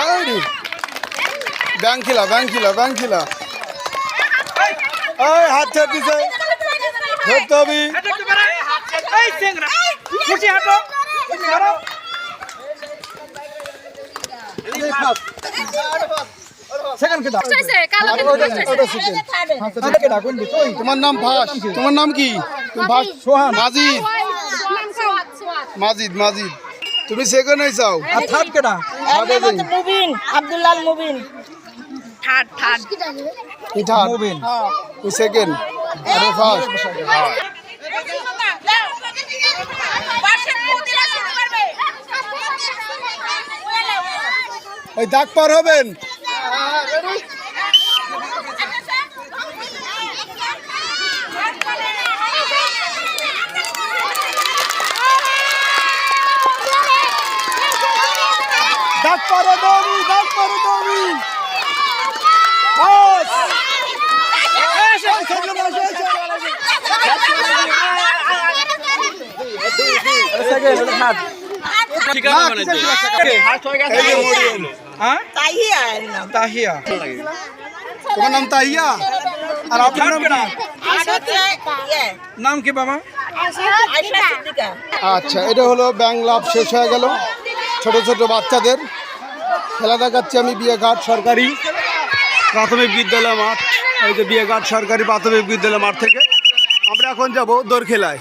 আরে ব্যাং খেলা ব্যাং খেলা ব্যাং খেলা এই হাত ছেড়ে দিছে। ধরতে হবে। তোমার নাম ফাস তোমার নাম কি? ফাস সোহান। সোয়াদ। মাজিদ মাজিদ। তুমি সেকেন্ড হইছাও আর থার্ড কেটা মুবিন আব্দুল্লাল মুবিন। তুই থার্ড মুবিন। তুই সেকেন্ড আরে ফার্স্ট ওই দাগ পার হবেন দাগ পারো দমি দাগ পারো দমি বাস সেকেন্ড ওটা থার্ড এই হ্যাঁ এর নাম তাহিয়া। তোমার নাম তাহিয়া? আর আপনার নাম কি? নাম কি বাবা? আচ্ছা এটা হলো ব্যাংক লাভ শেষ হয়ে গেল। ছোট ছোট বাচ্চাদের। খেলা দেখাচ্ছি আমি বিয়েঘাট সরকারি প্রাথমিক বিদ্যালয় মাঠ, এই যে বিয়েঘাট সরকারি প্রাথমিক বিদ্যালয় মাঠ থেকে। আমরা এখন যাব দোর খেলায়